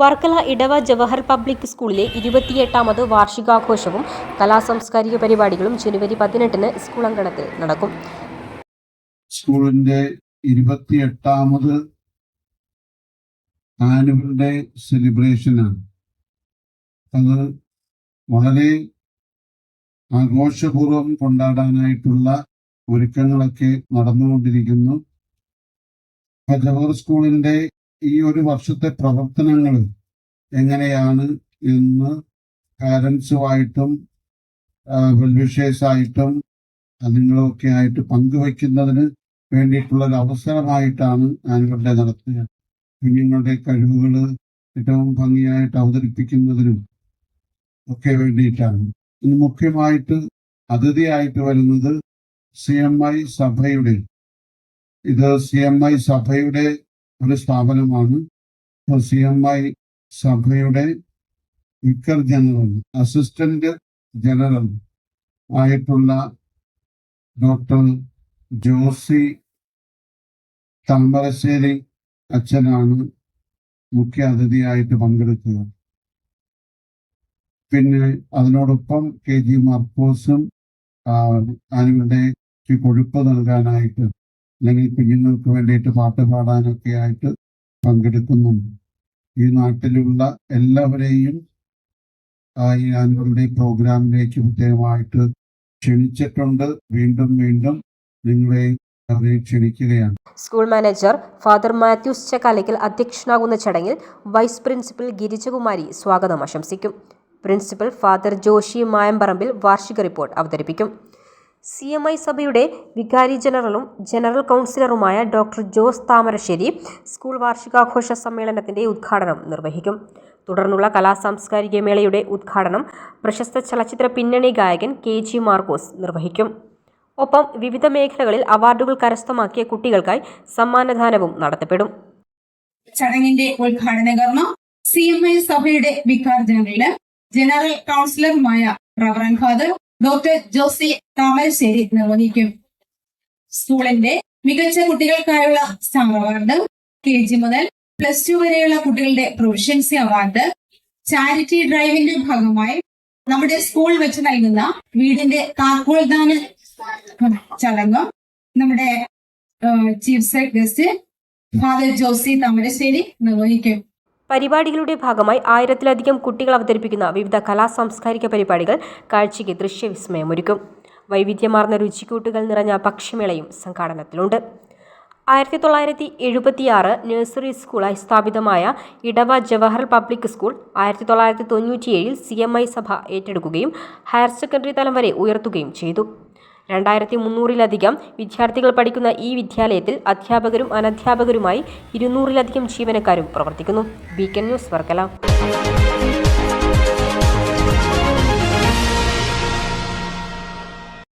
വർക്കല ഇടവ Jawahar public സ്കൂളിലെ ഇരുപത്തിയെട്ടാമത് വാർഷികാഘോഷവും കലാസാംസ്കാരിക പരിപാടികളും ജനുവരി പതിനെട്ടിന് സ്കൂൾ അങ്കണത്തിൽ നടക്കും. സ്കൂളിന്റെ ഇരുപത്തിയെട്ടാമത് ആനുവൽ ഡേ സെലിബ്രേഷനാണ്. അത് വളരെ ആഘോഷപൂർവം കൊണ്ടാടാനായിട്ടുള്ള ഒരുക്കങ്ങളൊക്കെ നടന്നുകൊണ്ടിരിക്കുന്നു. ജവഹർ സ്കൂളിന്റെ ഈ ഒരു വർഷത്തെ പ്രവർത്തനങ്ങൾ എങ്ങനെയാണ് എന്ന് പാരൻസുമായിട്ടും വെൽവിഷേഴ്സായിട്ടും അതുങ്ങളൊക്കെ ആയിട്ട് പങ്കുവയ്ക്കുന്നതിന് വേണ്ടിയിട്ടുള്ള ഒരു അവസരമായിട്ടാണ് ആനുകളുടെ നടത്തുക കുഞ്ഞുങ്ങളുടെ കഴിവുകൾ ഏറ്റവും ഭംഗിയായിട്ട് അവതരിപ്പിക്കുന്നതിനും ഒക്കെ വേണ്ടിയിട്ടാണ്. ഇന്ന് മുഖ്യമായിട്ട് അതിഥിയായിട്ട് വരുന്നത് സി എം ഐ സഭയുടെ ഇത് സി എം ഐ സഭയുടെ ഒരു സ്ഥാപനമാണ്. സി എം ഐ സഭയുടെ വിക്കർ ജനറൽ അസിസ്റ്റന്റ് ജനറൽ ആയിട്ടുള്ള ഡോക്ടർ ജോസി താമരശ്ശേരി അച്ഛനാണ് മുഖ്യ അതിഥിയായിട്ട് പങ്കെടുത്തത്. പിന്നെ അതിനോടൊപ്പം കെ ജി മാർക്കോസും ആനുവൽ കൊഴുപ്പ് നൽകാനായിട്ട് അല്ലെങ്കിൽ കുഞ്ഞുങ്ങൾക്ക് വേണ്ടിയിട്ട് പാട്ട് പാടാനൊക്കെ ആയിട്ട് പങ്കെടുക്കുന്നുണ്ട്. ഈ നാട്ടിലുള്ള എല്ലാവരെയും ഈ ആനുവൽ പ്രോഗ്രാമിലേക്ക് പ്രത്യേകമായിട്ട് ക്ഷണിച്ചിട്ടുണ്ട്. വീണ്ടും വീണ്ടും നിങ്ങളെ ക്ഷണിക്കുകയാണ്. School manager father Mathews Chakkalackal അധ്യക്ഷനാകുന്ന ചടങ്ങിൽ വൈസ് പ്രിൻസിപ്പൽ ഗിരിജകുമാരി സ്വാഗതം ആശംസിക്കും. പ്രിൻസിപ്പൽ ഫാദർ ജോഷി മായമ്പറമ്പിൽ വാർഷിക റിപ്പോർട്ട് അവതരിപ്പിക്കും. സി എം ഐ സഭയുടെ വികാരി ജനറലും ജനറൽ കൗൺസിലറുമായ ഡോക്ടർ ജോസ് താമരശ്ശേരി സ്കൂൾ വാർഷികാഘോഷ സമ്മേളനത്തിന്റെ ഉദ്ഘാടനം നിർവഹിക്കും. തുടർന്നുള്ള കലാസാംസ്കാരിക മേളയുടെ ഉദ്ഘാടനം പ്രശസ്ത ചലച്ചിത്ര പിന്നണി ഗായകൻ കെ ജി മാർക്കോസ് നിർവഹിക്കും. ഒപ്പം വിവിധ മേഖലകളിൽ അവാർഡുകൾ കരസ്ഥമാക്കിയ കുട്ടികൾക്കായി സമ്മാനദാനവും നടത്തപ്പെടും. ചടങ്ങിന്റെ ഉദ്ഘാടന കർമ്മം സി എം ഐ സഭയുടെ vicar general general കൗൺസിലറുമായ reverend father doctor Josy Thamarassery നിർവഹിക്കും. സ്കൂളിന്റെ മികച്ച കുട്ടികൾക്കായുള്ള സം അവാർഡ് കെ ജി മുതൽ പ്ലസ് ടു വരെയുള്ള കുട്ടികളുടെ പ്രൊഫഷൻസി അവാർഡ് ചാരിറ്റി ഡ്രൈവിന്റെ ഭാഗമായി നമ്മുടെ സ്കൂൾ വെച്ച് നൽകുന്ന വീടിന്റെ താക്കോൽദാന ചടങ്ങും നമ്മുടെ chief guest father Josy Thamarassery നിർവഹിക്കും. പരിപാടികളുടെ ഭാഗമായി ആയിരത്തിലധികം കുട്ടികൾ അവതരിപ്പിക്കുന്ന വിവിധ കലാ സാംസ്കാരിക പരിപാടികൾ കാഴ്ചയ്ക്ക് ദൃശ്യവിസ്മയമൊരുക്കും. വൈവിധ്യമാർന്ന രുചിക്കൂട്ടുകൾ നിറഞ്ഞ പക്ഷിമേളയും സംഘാടനത്തിലുണ്ട്. ആയിരത്തി തൊള്ളായിരത്തി എഴുപത്തിയാറ് നഴ്സറി സ്കൂളായി സ്ഥാപിതമായ ഇടവ ജവഹർ പബ്ലിക് സ്കൂൾ ആയിരത്തി തൊള്ളായിരത്തി തൊണ്ണൂറ്റിയേഴിൽ സി എം ഐ സഭ ഏറ്റെടുക്കുകയും ഹയർ സെക്കൻഡറി തലം വരെ ഉയർത്തുകയും ചെയ്തു. രണ്ടായിരത്തി മുന്നൂറിലധികം വിദ്യാർത്ഥികൾ പഠിക്കുന്ന ഈ വിദ്യാലയത്തിൽ അധ്യാപകരും അനധ്യാപകരുമായി ഇരുന്നൂറിലധികം ജീവനക്കാരും പ്രവർത്തിക്കുന്നു. Beacon news Varkala.